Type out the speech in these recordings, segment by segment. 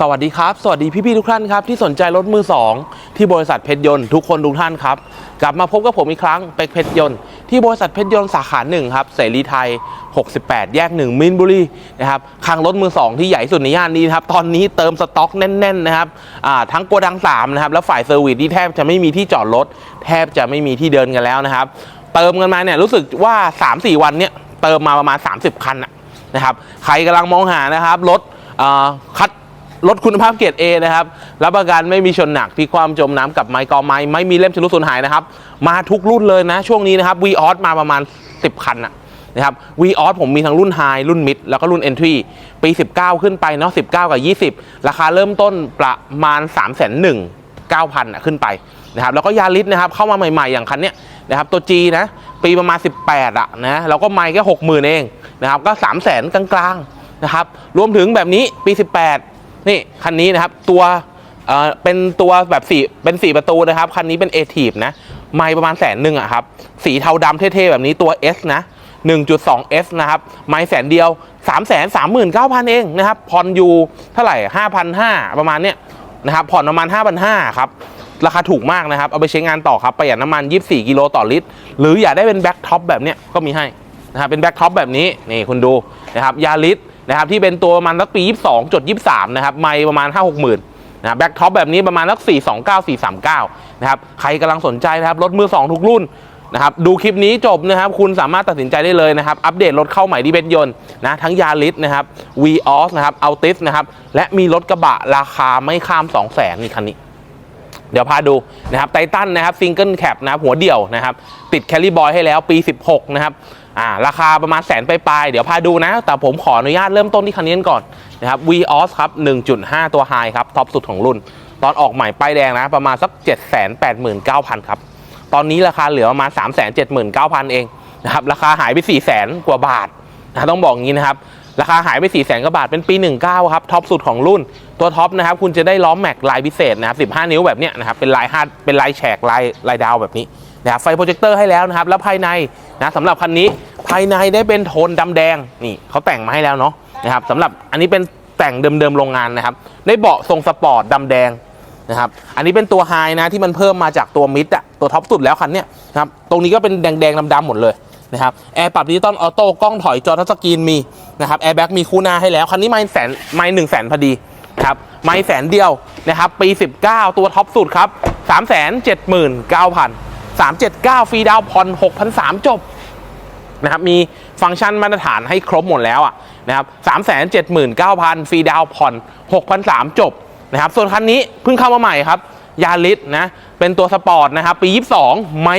สวัสดีครับ สวัสดีพี่ๆทุกท่านครับที่สนใจรถมือ 2 ที่บริษัทเพชรยนต์ทุกคนทุกท่านครับ กลับมาพบกับผมอีกครั้งเป็กเพชรยนต์ที่บริษัทเพชรยนต์สาขาหนึ่งครับเสรีไทย 68 แยก1มินบุรีนะครับคลังรถมือ 2 ที่ใหญ่สุดในย่านนี้นครับตอนนี้เติมสต็อกแน่นๆนะครับทั้งโกดัง3นะครับแล้วฝ่ายเซอร์วิสที่แทบจะไม่มีที่จอดรถแทบจะไม่มีที่เดินกันแล้วนะครับเติมกันมาเนี่ยรู้สึกว่า 3-4 วันเนี่ยเติมมาประมาณ 30 คันนะครับใครกำลังมองหานะครับรถคัด รถคุณภาพเกรด A นะครับ รับประกันไม่มีชนหนักพลิกความจมน้ำกับไม้กอไม้ไม่มีเล่มชำรุดสูญหายนะครับ มาทุกรุ่นเลยนะ ช่วงนี้นะครับ v ีออสมาประมาณ 10 คันนะนะครับ v ีออสผมมีทั้งรุ่น High รุ่น Mid แล้วก็รุ่น Entry ปี 19 ขึ้นไปเนาะ19 กับ 20 ราคาเริ่มต้นประมาณ 3 1 0 0 0 9,000นะขึ้นไปนะครับแล้วก็ยาริสนะครับเข้ามาใหม่ๆ อย่างคันเนี้ยนะครับตัว G นะปีประมาณ 18อะนะแล้วก็ไม่แค่ 60,000 เองนะครับก็ 3 0 0 0 0 0 กลางๆนะครับรวมถึงแบบนี้ปี 18 นี่คันนี้นะครับตัวเอ่อเป็นตัวแบบสี่เป็นสี่ประตูนะครับคันนี้เป็น a t i v นะไม่ประมาณแสนหนึ่งอะครับสีเทาดำเท่ๆแบบนี้ตัว S นะ 1.2 S นะครับไม่แสนเดียว 3 3 9 0 0 0 เองนะครับผ่อนอยู่เท่าไหร่ 5,500 ประมาณเนี้ยนะครับผ่อนประมาณ 5,500 ครับ ราคาถูกมากนะครับ เอาไปใช้งานต่อครับ ประหยัดน้ำมัน 24 กิโลต่อลิตร หรืออยากได้เป็นแบ็คท็อปแบบเนี้ยก็มีให้นะครับเป็นแบ็คท็อปแบบนี้ นี่คุณดูนะครับยาริส นะครับที่เป็นตัวประมาณสักปี 22 จด 23 นะครับ ไม่ประมาณ 5 6หมื่นนะแบ็คท็อปแบบนี้ประมาณสัก 429 439 นะครับ ใครกำลังสนใจนะครับ รถมือ 2 ทุกรุ่นนะครับ ดูคลิปนี้จบนะครับ คุณสามารถตัดสินใจได้เลยนะครับ อัปเดตรถเข้าใหม่ที่เป็นยนต์นะ ทั้งยาริสนะครับวีออสนะครับอัลติสนะครับ และมีรถกระบะราคาไม่ข้าม 2 0 0 0 0 0นี่คันนี้เดี๋ยวพาดูนะครับไททันนะครับซิงเกิลแคปนะครับหัวเดี่ยวนะครับ ติดแคลริบอยให้แล้วปี 16 นะครับ อ่าราคาประมาณแสนปลายๆเดี๋ยวพาดูนะ แต่ผมขออนุญาตเริ่มต้นที่คันนี้ก่อนนะครับ v ีออสครับ 1.5 ตัวไฮครับท็อปสุดของรุ่น ตอนออกใหม่ป้ายแดงนะ ประมาณสัก 789,000 ครับ ตอนนี้ราคาเหลือประมาณ 379,000 เองนะครับราคาหายไป 400,000 กว่าบาทนะต้องบอกงี้นะครับราคาหายไป 4 0 0 0 0 0กว่าบาท เป็นปี 19 ครับ ท็อปสุดของรุ่น ตัวท็อปนะครับ คุณจะได้ล้อมแม็กลายพิเศษนะครับ 15 นิ้วแบบเนี้ยนะครับ เป็นลายห้าเป็นลายแฉกลายลายดาวแบบนี้ นะครับไฟโปรเจคเตอร์ให้แล้วนะครับแล้วภายในนะสำหรับคันนี้ภายในได้เป็นโทนดำแดงนี่เขาแต่งมาให้แล้วเนาะนะครับสำหรับอันนี้เป็นแต่งเดิมๆโรงงานนะครับได้เบาะทรงสปอร์ตดำแดงนะครับอันนี้เป็นตัวไฮนะที่มันเพิ่มมาจากตัวมิดอะตัวท็อปสุดแล้วคันเนี้ยนะครับตรงนี้ก็เป็นแดงๆดำๆหมดเลยนะครับแอร์ปรับดิจิตอลออโต้กล้องถอยจอทัชสกรีนมีนะครับแอร์แบ็กมีคู่หน้าให้แล้ว คันนี้ไม่แสนไม่หนึ่งแสนพอดีนะครับไม่แสนเดียวนะครับปี 19 ตัวท็อปสุดครับ 3 7 9 0 0 0 379 ฟรีดาวน์ผ่อน6,300 จบนะครับมีฟังก์ชันมาตรฐานให้ครบหมดแล้วอะนะครับสามแสนเจ็ดหมื่นเก้าพันฟรีดาวผ่อนหกพันสามจบนะครับส่วนคันนี้เพิ่งเข้ามาใหม่ครับยาริสนะเป็นตัวสปอร์ตนะครับ ปี 22 ไม้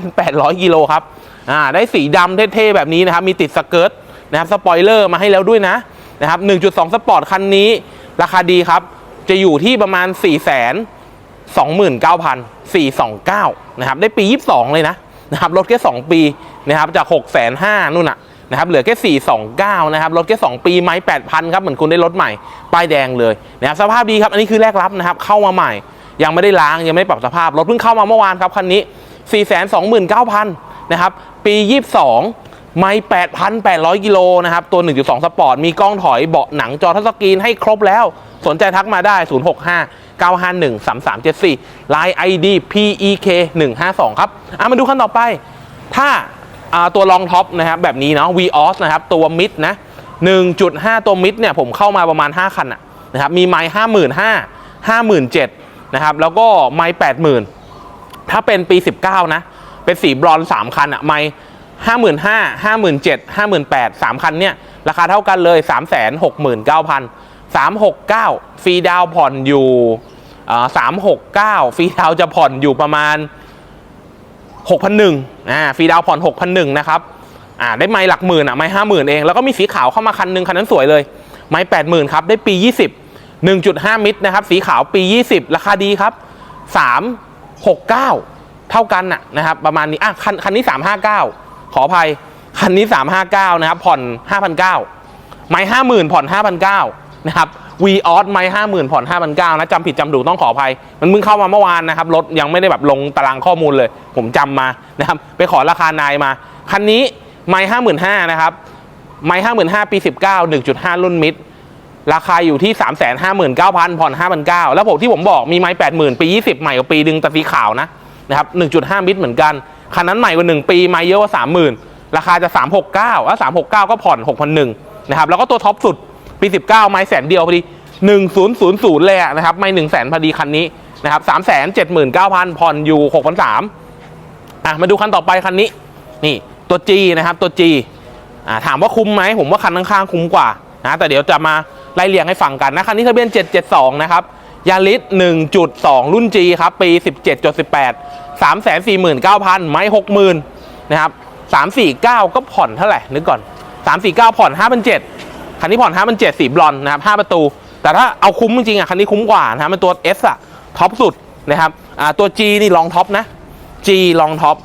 8,800 กิโลครับอ่าได้สีดำเท่ๆ แบบนี้นะครับ มีติดสเกิร์ตนะครับสปอยเลอร์มาให้แล้วด้วยนะนะครับ1.2 สปอร์ตคันนี้ ราคาดีครับ จะอยู่ที่ประมาณ 4 0 0 0 0 29,429นะครับได้ปี 22 เลยนะนะครับลดแค่ 2 ปีนะครับจาก 6 5 0 0 0นู่นน่ะนะครับเหลือแค่ 429 นะครับ ลดแค่ 2 ปีไม้8,000 ครับ เหมือนคุณได้รถใหม่ ป้ายแดงเลยนะครับสภาพดีครับ อันนี้คือแรกรับนะครับ เข้ามาใหม่ ยังไม่ได้ล้าง ยังไม่ได้ปรับสภาพ รถเพิ่งเข้ามาเมื่อวานครับ คันนี้ 429,000 นะครับ ปี 22 ไม่ 8,800 กิโลนะครับ ตัว 1.2 สปอร์ต มีกล้องถอย เบาะหนัง จอทัชสกรีนให้ครบแล้ว สนใจทักมาได้ 065 951 3374 Line ID PEK 152ครับอะมาดูขั้นต่อไป ถ้าอ่าตัวรองท็อปนะครับแบบนี้เนาะ VOS นะครับตัวมิดนะ1.5 ตัวมิดเนี่ยผมเข้ามาประมาณ 5 คันอะนะครับมีไม้55,000 57,000นะครับแล้วก็ไม้80,000ถ้าเป็นปี 19 นะ เป็นสีบรอนซ์3คันอะไม่ห้าหมื่นห้าห้าหมื่นเจ็ดห้าหมื่นแปดสามคันเนี่ย ราคาเท่ากันเลยสามแสนหกหมื่นเก้าพันสามหกเก้าฟรีดาวผ่อนอยู่ สามหกเก้าฟรีดาวจะผ่อนอยู่ประมาณหกพันหนึ่งอ่าฟรีดาวผ่อนหกพันหนึ่งนะครับอ่าได้ไม้หลักหมื่นอะไม้ห้าหมื่นเอง แล้วก็มีสีขาวเข้ามาคันหนึ่งคันนั้นสวยเลย ไม้แปดหมื่นครับ ได้ปียี่สิบหนึ่งจุดห้ามิตรนะครับ สีขาวปียี่สิบราคาดีครับสามหกเก้าเท่ากันน่ะนะครับ ประมาณนี้อะคันคันนี้สามห้าเก้าขออภัย คันนี้359นะครับ ผ่อน5,900ไม้50,000ผ่อน5,900นะครับ วีออสไม้50,000ผ่อน5,900นเก้านะจำผิดจำถูกต้องขออภัย มันเพิ่งเข้ามาเมื่อวานนะครับ รถยังไม่ได้แบบลงตารางข้อมูลเลย ผมจำมานะครับ ไปขอราคานายมา คันนี้ไม้55,000นห้านะครับ ไม้55,000ปี19 1.5รุ่นมิดราคาอยู่ที่ 3 5 9 0 0 0ผ่อน5,900แล้วผมที่ผมบอกมีไม้ 80,000 ปี 20 ใหม่กว่าปีดึงแต่สีขาวนะนะครับ 1.5 มิตรเหมือนกัน คันนั้นใหม่กว่า 1 ปี ไม้เยอะกว่า 30,000 ราคาจะ 369แล้ว369 ก็ผ่อน6,100นะครับ แล้วก็ตัวท็อปสุด ปี 19 ไม้แสนเดียวพอดี1000เลยอะนะครับ ไม่ 1 0 0 0 0 0พอดีคันนี้นะครับ379,000ผ่อนอยู่6,300อะมาดูคันต่อไปคันนี้ นี่ตัว G นะครับตัว G อ่าถามว่าคุ้มไหมผมว่าคันข้างๆคุ้มกว่านะแต่เดี๋ยวจะมาไล่เรียงให้ฟังกันนะคันนี้ทะเบียน 772 นะครับยาริส1.2 รุ่น G ครับ ปี 17.18 349,000 ไม้60,000นะครับ349 ก็ผ่อนเท่าไหร่นึกก่อน 349 ผ่อน5,700 คันนี้ผ่อน5,700สีบลอนด์นะครับ5ประตู แต่ถ้าเอาคุ้มจริงอะคันนี้คุ้มกว่านะครับเป็นตัว S อะท็อปสุดนะครับอ่าตัว G นี่ลองท็อปนะ G ลองท็อป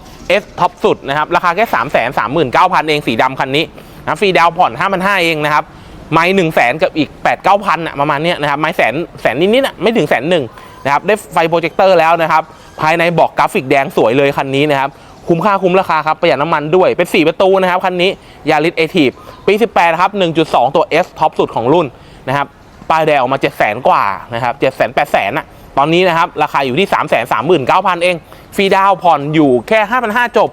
S ท็อปสุดนะครับราคาแค่3 3 9 0 0 0เองสีดำคันนี้นะฟรีดาวผ่อน5,500เองนะครับไม้หนึ่งแสนกับอีก8 9 0 0 0อะประมาณเนี้ยนะครับไม้แสนแสนนิดๆอะไม่ถึงแสนหนึ่งนะครับได้ไฟโปรเจคเตอร์แล้วนะครับภายในบอกกราฟิกแดงสวยเลยคันนี้นะครับ คุ้มค่าคุ้มราคาครับประหยัดน้ำมันด้วยเป็น 4 ประตูนะครับคันนี้ยาริสเอทีฟปี 18ครับ1.2 ตัว S ท็อปสุดของรุ่นนะครับป้ายแดงออกมา 7 0 0 0 0กว่านะครับ7 0 0 0 0 8 0 0 0อะตอนนี้นะครับราคาอยู่ที่ 3 3 9 0 0 0 เองฟรีดาวผ่อนอยู่แค่5,500จบ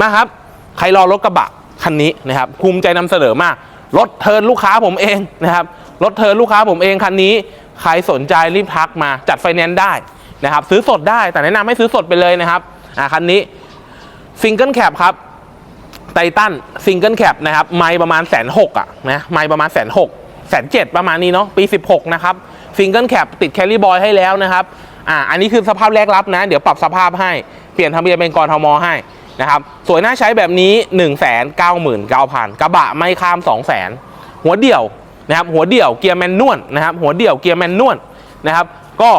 มาครับใครรอรถกระบะคันนี้นะครับภูมิใจนำเสนอมากรถเทิร์นลูกค้าผมเองนะครับรถเทิร์นลูกค้าผมเองคันนี้ใครสนใจรีบทักมาจัดไฟแนนซ์ได้นะครับซื้อสดได้แต่แนะนำให้ซื้อสดไปเลยนะครับอ่าคันนี้ ซิงเกิลแคปครับไททันซิงเกิลแคปนะครับ ไม่ประมาณแสนหกอะนะไม่ประมาณแสนหกแสนเจ็ดประมาณนี้เนาะปี 16 นะครับซิงเกิลแคปติดแคลรี่บอยให้แล้วนะครับอ่าอันนี้คือสภาพแรกรับนะ เดี๋ยวปรับสภาพให้เปลี่ยนทะเบียนเป็นกรทมให้นะครับสวยน่าใช้แบบนี้ 1 9 9 0 0 0 กระบะไม่ข้าม 2 0 0 0 0 0 หัวเดี่ยวนะครับหัวเดี่ยวเกียร์แมนนวลนะครับหัวเดี่ยวเกียร์แมนนวลนะครับก็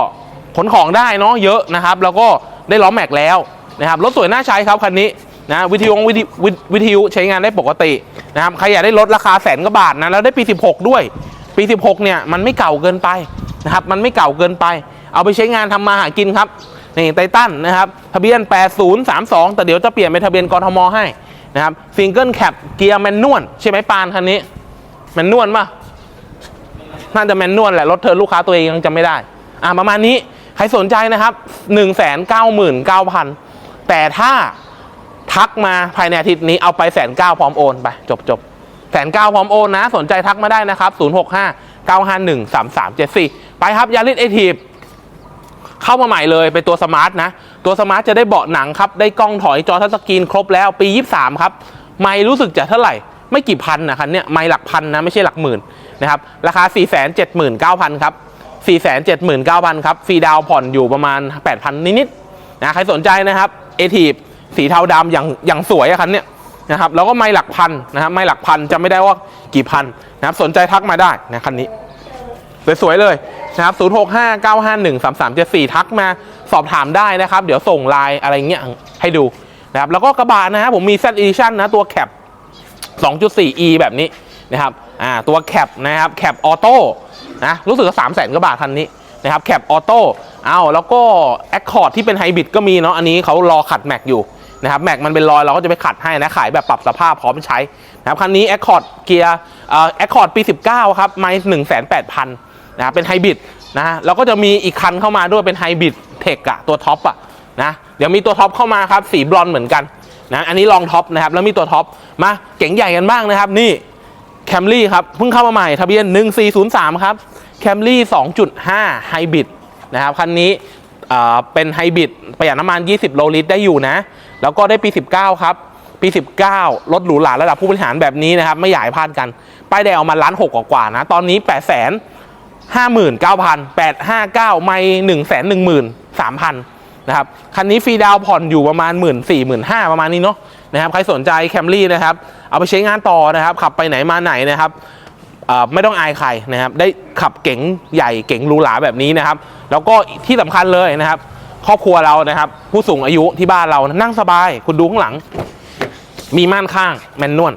ขนของได้เนาะเยอะนะครับ แล้วก็ได้ล้อแม็กแล้ว นะครับรถสวยน่าใช้ครับคันนี้นะวิทยุวิทยุวิทยุใช้งานได้ปกตินะครับใครอยากได้ลดราคาแสนกว่าบาทนะแล้วได้ปี 16 ด้วย ปี 16 เนี่ยมันไม่เก่าเกินไปนะครับมันไม่เก่าเกินไป เอาไปใช้งานทำมาหากินครับนี่ไททันนะครับทะเบียน 8032 แต่เดี๋ยวจะเปลี่ยนเป็นทะเบียนกรทมให้นะครับซิงเกิลแคปเกียร์แมนนวลใช่ไหมปานคันนี้แมนนวลป่ะน่าจะแมนนวลแหละรถเธอลูกค้าตัวเองยังจำไม่ได้อ่าประมาณนี้ใครสนใจนะครับ 199,000 แต่ถ้าทักมาภายในอาทิตย์นี้เอาไปแสนเก้าพร้อมโอนไปจบจบแสนเก้าพร้อมโอนนะ สนใจทักมาได้นะครับ 065 951 3374 ไปครับยาริสเอทีฟเข้ามาใหม่เลยเป็นตัวสมาร์ทนะ ตัวสมาร์ทจะได้เบาะหนังครับ ได้กล้องถอยจอทัชสกรีนครบแล้วปี 23 ครับ ไม่รู้สึกจะเท่าไหร่ ไม่กี่พันนะคันเนี้ยไม่หลักพันนะ ไม่ใช่หลักหมื่นนะครับ ราคา 479,000 ครับ 479,000 ครับ ฟรีดาวผ่อนอยู่ประมาณ 8,000 นิดๆนะใครสนใจนะครับ เอทีฟสีเทาดำอย่างอย่างสวยอะคันเนี้ยนะครับแล้วก็ไม่หลักพันนะครับไม่หลักพันจะไม่ได้ว่ากี่พันนะครับสนใจทักมาได้นะคันนี้สวยๆเลยนะครับ 0 6 5 9 5 1 3 3 7 4 ทักมาสอบถามได้นะครับ เดี๋ยวส่งไลน์อะไรเงี้ยให้ดูนะครับ แล้วก็กระบะนะครับผมมี Z Edition นะ ตัวแคป 2.4e แบบนี้นะครับ อ่า ตัวแคปนะครับ แคปออโต้นะ รู้สึกว่า3 0 0แสนกว่าบาทคันนี้นะครับ แคปออโต้ อาแล้วก็ Accord ที่เป็นไฮบริดก็มีเนาะอันนี้เขารอขัดแม็กอยู่นะครับแม็กมันเป็นรอยเราก็จะไปขัดให้นะขายแบบปรับสภาพพร้อมใช้นะครับคันนี้ Accord เกียร์เอ่อ Accord ปี 19 ครับไม่1 8 0 0 0นะครับเป็นไฮบริดนะฮะแล้วก็จะมีอีกคันเข้ามาด้วยเป็นไฮบริดเทคอะตัวท็อปอะนะเดี๋ยวมีตัวท็อปเข้ามาครับสีบลอนเหมือนกันนะอันนี้ลองท็อปนะครับแล้วมีตัวท็อปมาเก๋งใหญ่กันบ้างนะครับนี่แคมรี่ครับเพิ่งเข้ามาใหม่ทะเบียน 1403 ครับแคมรี่2.5ไฮบริด นะครับคันนี้เป็นไฮบริดประหยัดน้ำมัน 20 โลลิตรได้อยู่นะ แล้วก็ได้ปี 19 ครับ ปี 19 รถหรูหราระดับผู้บริหารแบบนี้นะครับ ไม่อยากให้พลาดกัน ป้ายแดงออกมาล้านหกกว่าๆนะ ตอนนี้ 8 0 0 0 0ห้าหมื่นเก้าพันแปดห้าเก้าไม่หนึ่งแสนหนึ่งหมื่นสามพันนะครับ คันนี้ฟรีดาวผ่อนอยู่ประมาณหมื่นสี่หมื่นห้าประมาณนี้เนาะนะครับ ใครสนใจแคมรี่นะครับ เอาไปใช้งานต่อนะครับ ขับไปไหนมาไหนนะครับ ไม่ต้องอายใครนะครับ ได้ขับเก๋งใหญ่เก๋งหรูหราแบบนี้นะครับ แล้วก็ที่สำคัญเลยนะครับ ครอบครัวเรานะครับ ผู้สูงอายุที่บ้านเรานั่งสบาย คุณดูข้างหลัง มีม่านข้างแมนนวล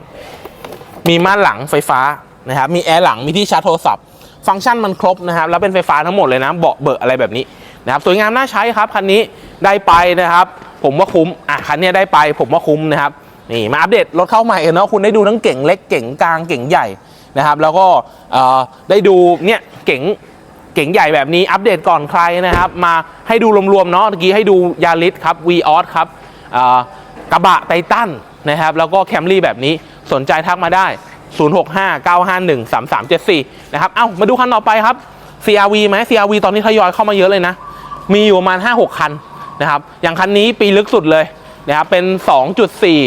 มีม่านหลังไฟฟ้านะครับ มีแอร์หลังมีที่ชาร์จโทรศัพท์ ฟังก์ชันมันครบนะครับ แล้วเป็นไฟฟ้าทั้งหมดเลยนะเบาะเบอะอะไรแบบนี้นะครับสวยงามน่าใช้ครับคันนี้ได้ไปนะครับ ผมว่าคุ้มอะคันนี้ได้ไปผมว่าคุ้มนะครับนี่มาอัปเดตรถเข้าใหม่เนาะคุณได้ดูทั้งเก่งเล็กเก่งกลางเก่งใหญ่ นะครับ แล้วก็ได้ดูเนี่ยเก๋งเก๋งใหญ่แบบนี้อัปเดตก่อนใครนะครับ มาให้ดูรวมๆเนาะเมื่อกี้ให้ดูยาริสครับ v ีออสครับกระบะไททันนะครับแล้วก็แคมรี่แบบนี้สนใจทักมาได้ 0659513374 นะครับ เอ้า มาดูคันต่อไปครับ CRV ไหม CRV ตอนนี้ทยอยเข้ามาเยอะเลยนะ มีอยู่ประมาณ 5-6 คันนะครับ อย่างคันนี้ปีลึกสุดเลยนะครับ เป็น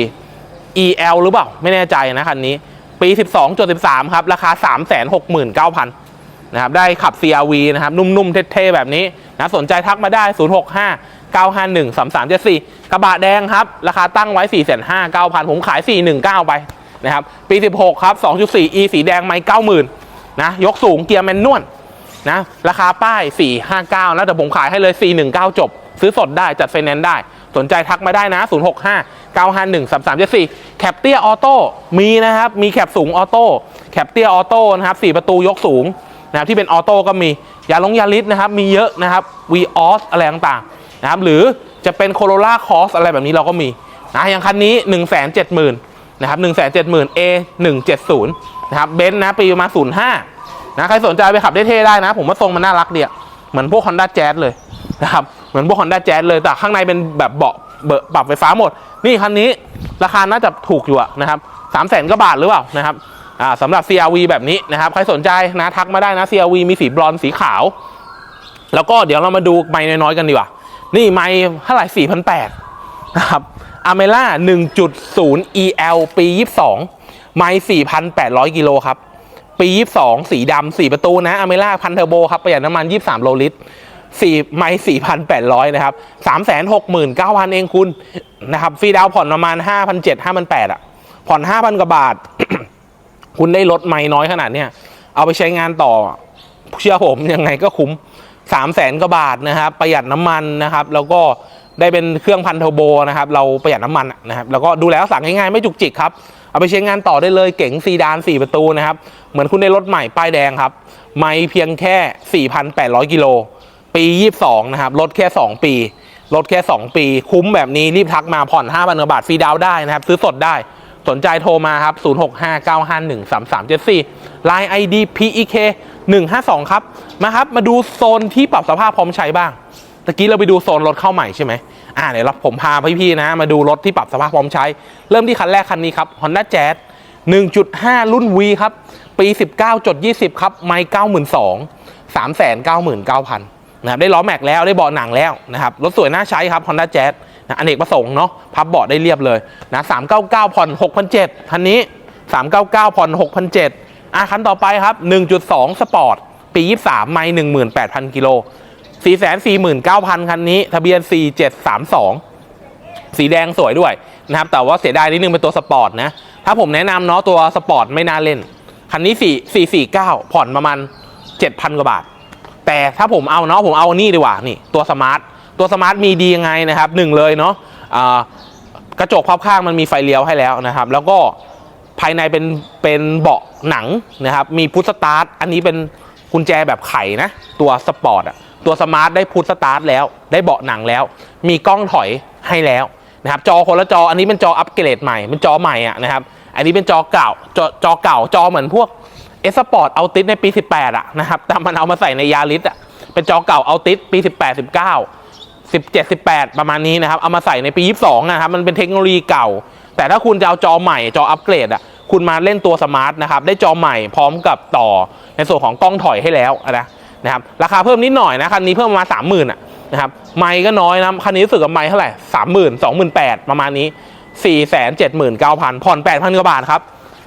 2.4 EL หรือเปล่า ไม่แน่ใจนะคันนี้ ปี 12.13 ครับ ราคา 369,000 นะครับ ได้ขับ CRV นะครับ นุ่มๆ เท่ๆ แบบนี้นะสนใจทักมาได้ 065 951 3374 กระบะแดงครับ ราคาตั้งไว้ 459,000 ผมขาย 419 ไปนะครับ ปี 16 ครับ 2.4 E สีแดงไม้90,000 นะ ยกสูงเกียร์แมนนวลนะ ราคาป้าย 459นะแต่ผมขายให้เลย 419 จบ ซื้อสดได้จัดไฟแนนซ์ได้ สนใจทักมาได้นะ 065 951 3374 แคปเตียออโต้มีนะครับ มีแคปสูงออโต้แคปเตียออโต้นะครับ4ประตูยกสูงนะครับที่เป็นออโต้ก็มียาลงยาลิสนะครับ มีเยอะนะครับวีออสอะไรต่างๆนะครับหรือจะเป็นโคโรล่าคอสอะไรแบบนี้เราก็มีนะอย่างคันนี้ 1 7 0 0 0 0นะครับ1 7 0 0 0 0 A 170นะครับเบนซ์นะปีประมาณ05นะใครสนใจไปขับได้เท่ได้นะ ผมว่าทรงมันน่ารักเดียเหมือนพวก Honda Jazz เลยนะครับเหมือนพวก Honda Jazz เลยแต่ข้างในเป็นแบบเบาะ เบาะปรับไฟฟ้าหมด นี่คันนี้ราคาน่าจะถูกอยู่นะครับสามแสนกว่าบาทหรือเปล่านะครับสำหรับ CRV แบบนี้นะครับ ใครสนใจนะทักมาได้นะ CRV มีสีบรอนสีขาว แล้วก็เดี๋ยวเรามาดูไม้น้อยๆกันดีกว่า นี่ไม้เท่าไหร่สี่พันแปดนะครับอเมล่า1.0 EL ปี 22 ไม้4,800 กิโลครับ ปี 22 สีดำ4 ประตูนะอเมล่าพันเทอร์โบครับ ประหยัดน้ำมัน 23 โลลิตร 4ไม้4,800 นะครับ 369,000 เองคุณนะครับฟรีดาวผ่อนประมาณ 5,700 5,800อะ ผ่อน 5,000 กว่าบาท คุณได้ลดไม้น้อยขนาดเนี้ยเอาไปใช้งานต่อ เชื่อผมยังไงก็คุ้ม 3 0 0แสนกว่าบาทนะครับ ประหยัดน้ำมันนะครับ แล้วก็ได้เป็นเครื่องพันเทอร์โบนะครับ เราประหยัดน้ำมันนะครับ แล้วก็ดูแลรักษาง่ายๆไม่จุกจิกครับ เอาไปใช้งานต่อได้เลยเก๋งซีดาน 4 ประตูนะครับ เหมือนคุณได้รถใหม่ป้ายแดงครับ ไม่เพียงแค่ 4,800 กิโล ปี 22 นะครับ ลดแค่ 2 ปี ลดแค่ 2 ปี คุ้มแบบนี้รีบทักมาผ่อน5,000บาทฟรีดาวได้นะครับ ซื้อสดได้ สนใจโทรมาครับ 0659513374 Line ID PEK 152 ครับ มาครับ มาดูโซนที่ปรับสภาพพร้อมใช้บ้างตะกี้เราไปดูโซนรถเข้าใหม่ใช่ไหมอ่าเดี๋ยวเราผมพาพี่ๆนะ มาดูรถที่ปรับสภาพพร้อมใช้ เริ่มที่คันแรกคันนี้ครับ Honda Jazz 1.5 รุ่น V ครับ ปี 19.20 ครับ ไมค์92,000 399,000 นะครับได้ล้อแม็กแล้วได้เบาะหนังแล้วนะครับรถสวยน่าใช้ครับ Honda Jazz นะอเนกประสงค์เนาะพับเบาะได้เรียบเลยนะ399ผ่อน6,700คันนี้399ผ่อน6,700อะคันต่อไปครับ1.2สองสปอร์ตปี23ไมค์18,000กิโล449,000คันนี้ ทะเบียน4732สีแดงสวยด้วยนะครับแต่ว่าเสียดายนิดนึงเป็นตัวสปอร์ตนะถ้าผมแนะนำเนาะตัวสปอร์ตไม่น่าเล่น คันนี้4 449ผ่อนประมาณ7,000กว่าบาท แต่ถ้าผมเอาเนาะผมเอานี่ดีกว่านี่ตัวสมาร์ทตัวสมาร์ทมีดียังไงนะครับหนึ่งเลยเนาะกระจกพับข้างมันมีไฟเลี้ยวให้แล้วนะครับ แล้วก็ภายในเป็นเป็นเบาะหนังนะครับ มีพุทสตาร์ทอันนี้เป็นกุญแจแบบไขนะ ตัวสปอร์ตอะตัวสมาร์ทได้พุทสตาร์ทแล้ว ได้เบาะหนังแล้ว มีกล้องถอยให้แล้วนะครับ จอคนละจออันนี้เป็นจออัปเกรดใหม่เป็นจอใหม่อะนะครับ อันนี้เป็นจอเก่าจอจอเก่าจอเหมือนพวก เอสปอร์ตเอาติสในปี 18อะนะครับแต่มันเอามาใส่ในยาริสอะเป็นจอเก่าเอาติสปี 18 19 17 18 ประมาณนี้นะครับ เอามาใส่ในปี 22 นะครับ มันเป็นเทคโนโลยีเก่า แต่ถ้าคุณจะเอาจอใหม่จออัปเกรดอะคุณมาเล่นตัวสมาร์ทนะครับ ได้จอใหม่พร้อมกับต่อในส่วนของกล้องถอยให้แล้วนะนะครับ ราคาเพิ่มนิดหน่อยนะ คันนี้เพิ่มมา 30,000อะนะครับ ไมค์ก็น้อยนะ คันนี้รู้สึกกับไมค์เท่าไหร่ 30,000 28,000ประมาณนี้ 479,000ผ่อน8,000กว่าบาทครับ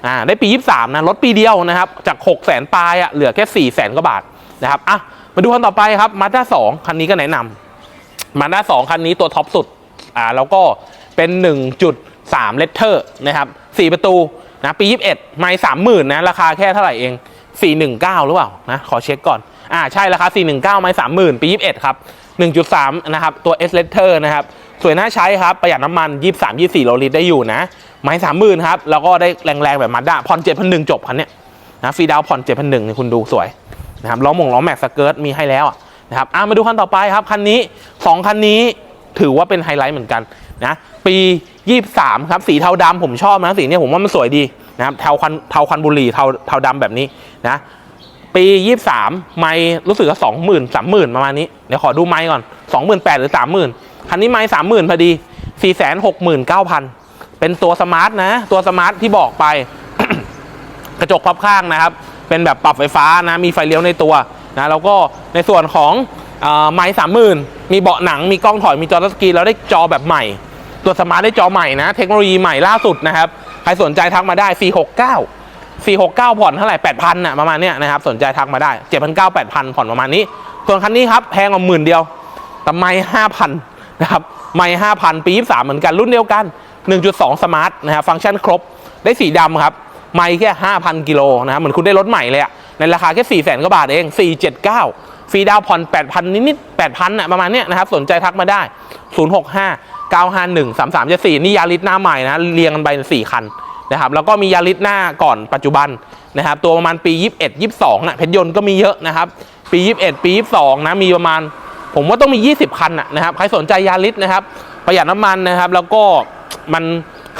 อ่าได้ปี 23 นะลดปีเดียวนะครับ จาก6 0 0 0 0ปลายอะเหลือแค่400,000กว่าบาทนะครับอะมาดูคันต่อไปครับ Mazda 2คันนี้ก็แนะนำมาด้าสองคันนี้ตัวท็อปสุดอ่าแล้วก็เป็น 1.3 เลตเตอร์นะครับ4ประตูนะปี 21 ไม่30,000นะราคาแค่เท่าไหร่เอง 419 หรือเปล่านะขอเช็คก่อนอ่าใช่ราคา 419 ไม่30,000 ปี 21 ครับ 1.3 นะครับ ตัว S l e t t e r นะครับ สวยน่าใช้ครับ ประหยัดน้ำมัน 23 24โลลิตรได้อยู่นะ ไม่30,000ครับ แล้วก็ได้แรงๆแบบมาด้าผ่อน7,100จบคันเนี้ยนะฟรีดาวผ่อน7,100นี่คุณดูสวยนะครับล้อมงล้อแม็กสเกิร์ตมีให้แล้วอะนะครับอะมาดูคันต่อไปครับคันนี้2คันนี้ถือว่าเป็นไฮไลท์เหมือนกันนะปี 23 ครับ สีเทาดำผมชอบนะสีนี้ผมว่ามันสวยดีนะครับเทาควันเทาควันบุหรี่เทาเทาดำแบบนี้นะปี 23 ไม่รู้สึกว่า20,000 30,000ประมาณนี้เดี๋ยวขอดูไม่ก่อน 28,000หรือ 30,000 คันนี้ไม่30,000 พอดี 469,000 เป็นตัวสมาร์ทนะ ตัวสมาร์ทที่บอกไป กระจกพับข้างนะครับ เป็นแบบปรับไฟฟ้านะ มีไฟเลี้ยวในตัวนะแล้วก็ในส่วนของอไม้สามหมื่นมีเบาะหนังมีกล้องถอยมีจอทัชสกรีนแล้วได้จอแบบใหม่ ตัวสมาร์ทได้จอใหม่นะ เทคโนโลยีใหม่ล่าสุดนะครับ ใครสนใจทักมาได้ 469 469 ผ่อนเท่าไหร่ 8,000น่ะประมาณเนี้ยนะครับ สนใจทักมาได้ 7,900 8,000 ผ่อนประมาณนี้ส่วนคันนี้ครับ แพงกว่าหมื่นเดียวแต่ไม่5,000 นะครับ ไม่5,000 ปี 23 เหมือนกันรุ่นเดียวกัน 1.2สมาร์ทนะครับฟังก์ชันครบได้สีดำครับ ไม่แค่ 5,000 กิโลนะครับเหมือนคุณได้รถใหม่เลยอะในราคาแค่ 4 0 0 0 0กว่าบาทเอง 479 ฟรีดาวน์ผ่อน 8,000 นิดๆ8,000น่ะประมาณเนี้ยนะครับ สนใจทักมาได้ 065 951 3374 นี่ยาริสหน้าใหม่นะเรียงกันไป 4 คันนะครับแล้วก็มียาริสหน้าก่อนปัจจุบันนะครับตัวประมาณปี 21 22น่ะเพชรยนต์ก็มีเยอะนะครับปี 21 ปี 22 นะมีประมาณ ผมว่าต้องมี 20 คันนะนะครับใครสนใจยาริสนะครับประหยัดน้ำมันนะครับแล้วก็ มัน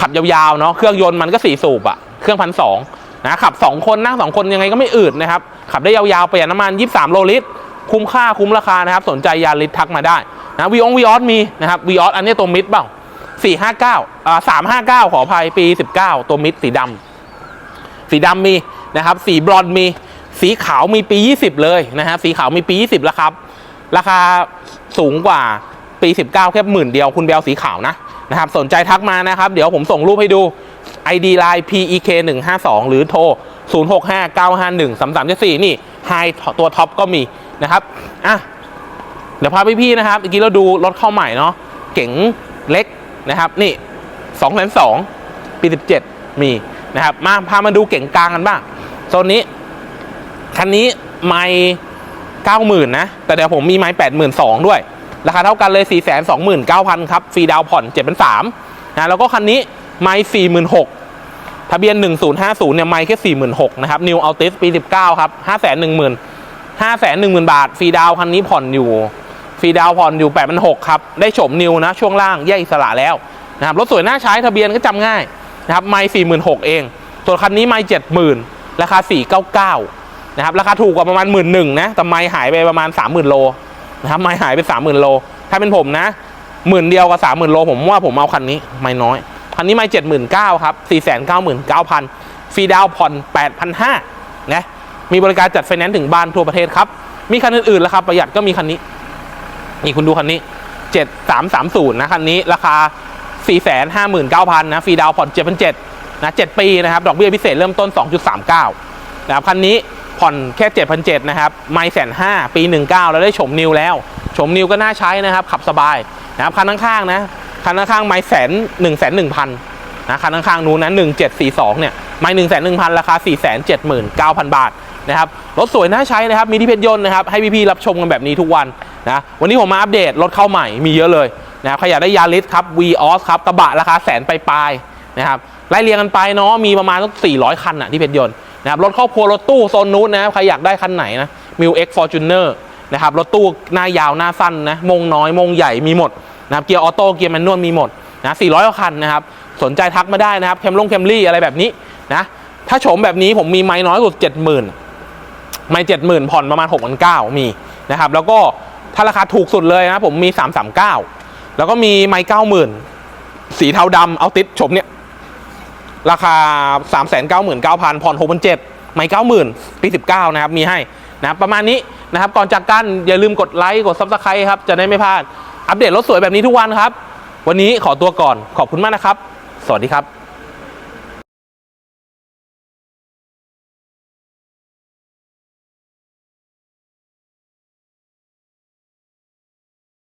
ขับยาวๆเนาะเครื่องยนต์มันก็4สูบอะเครื่องพันสองนะขับ 2 คนนั่ง 2 คนยังไงก็ไม่อืดนะครับ ขับได้ยาวๆประหยัดน้ำมัน 23 โลลิตร คุ้มค่าคุ้มราคานะครับ สนใจยาริสทักมาได้นะวีองวีออสมีนะครับวีออสอันนี้ตัวมิดเปล่า459อ่า359 ขออภัยปี 19 ตัวมิดสีดำสีดำมีนะครับ สีบรอนมี สีขาวมีปี 20 เลยนะฮะสีขาวมีปี 20แล้วครับ ราคาสูงกว่าปี 19 แค่หมื่นเดียวคุณเบลสีขาวนะ นะครับสนใจทักมานะครับ เดี๋ยวผมส่งรูปให้ดู ID Line PEK 1 5 2หรือโทร 0 6 5 9 5 1 3 3 4นี่ไฮตัวท็อปก็มีนะครับอะเดี๋ยวพาพี่ๆนะครับเมื่อกี้เราดูรถเข้าใหม่เนาะเก๋งเล็กนะครับ นี่2 2 0 0 0ปี17มีนะครับ มาพามาดูเก๋งกลางกันบ้างโซนนี้ คันนี้ไม่เก้าหมื่นนะ แต่เดี๋ยวผมมีไม้แปดหมื่นสองด้วย ราคาเท่ากันเลยสี่แสนสองหมื่นเก้าพันครับ ฟรีดาวผ่อนเจ็ดเป็นสามนะแล้วก็คันนี้ไม้สี่หมื่นหกทะเบียนหนึ่งศูนย์ห้าศูนย์เนี่ยไม้แค่สี่หมื่นะครับนิวอัลติสปีสิบเก้าครับห้าแสนหนึ่งหมื่นห้าแสนหนึ่งหมื่นบาท ฟรีดาวคันนี้ผ่อนอยู่ ฟรีดาวผ่อนอยู่แปดพันหกครับ ได้โฉมนิวนะ ช่วงล่างแยกอิสระแล้วนะครับ รถสวยน่าใช้ทะเบียนก็จำง่ายนะครับไม้สี่หมื่นหกเอง ส่วนคันนี้ไม้เจ็ดหมื่นราคาสี่เก้าเก้านะครับ ราคาถูกกว่าประมาณหมื่นนะแต่ไม่หายไปประมาณสามหมื่นโล นะครับไม่หายไปสามหมื่นโล ถ้าเป็นผมนะหมื่นเดียวกับสามหมื่นโล ผมว่าผมเอาคันนี้ไม่น้อย คันนี้ไม่เจ็ดหมื่นเก้าครับสี่แสนเก้าหมื่นเก้าพันฟรีดาวผ่อนแปดพันห้านะมีบริการจัดไฟแนนซ์ถึงบ้านทั่วประเทศครับ มีคันอื่นๆราคาประหยัดก็มีคันนี้ นี่คุณดูคันนี้เจ็ดสามสามศูนย์นะคันนี้ราคาสี่แสนห้าหมื่นเก้าพันนะฟรีดาวผ่อนเจ็ดพันเจ็ดนะเจ็ดปีนะครับ ดอกเบี้ยพิเศษเริ่มต้นสองจุดสามเก้านะครับคันนี้ ผ่อนแค่7,700นะครับไม่แสนห้าปี 19 แล้วได้ชมนิวแล้ว ชมนิวก็น่าใช้นะครับ ขับสบายนะครับคันข้างๆนะคันข้างๆไม่แสนหนึ่งแสนหนึ่งพันนะคันข้างๆนู้นนะ1742เนี่ยไม่หนึ่งแสนหนึ่งพันราคา479,000บาทนะครับรถสวยน่าใช้นะครับมีที่เพชรยนต์นะครับให้พี่ๆรับชมกันแบบนี้ทุกวันนะวันนี้ผมมาอัปเดตรถเข้าใหม่มีเยอะเลยนะครับใครอยากได้ยาริสครับวีออสครับกระบะราคาแสนปลายๆนะครับไล่เรียงกันไปเนาะมีประมาณสัก400 คันอะที่เพชรยนต์ นะครับรถครอบครัวรถตู้โซนนู้นนะครับใครอยากได้คันไหนนะมิวเอ็กซ์ฟอร์จูเนอร์นะครับรถตู้หน้ายาวหน้าสั้นนะมงน้อยมงใหญ่มีหมดนะครับเกียร์ออโต้เกียร์แมนนวลมีหมดนะ400กว่าคันนะครับสนใจทักมาได้นะครับแคมลงแคมรี่อะไรแบบนี้นะถ้าโฉมแบบนี้ผมมีไม้น้อยกว่า70,000 ไม่70,000 ผ่อนประมาณ 6,900มีนะครับแล้วก็ถ้าราคาถูกสุดเลยนะผมมี 339 แล้วก็มีไม้90,000 สีเทาดำเอาติดโฉมเนี่ย ราคา 3 9 9 0 0 0ผ่อน6 7 0 0ไม่90,000ปี19 นะครับ มีให้นะครับประมาณนี้นะครับ ก่อนจากกันอย่าลืมกดไลค์ กด Subscribe ครับ จะได้ไม่พลาด อัปเดตรถสวยแบบนี้ทุกวันครับ วันนี้ขอตัวก่อน ขอบคุณมากนะครับ สวัสดีครับ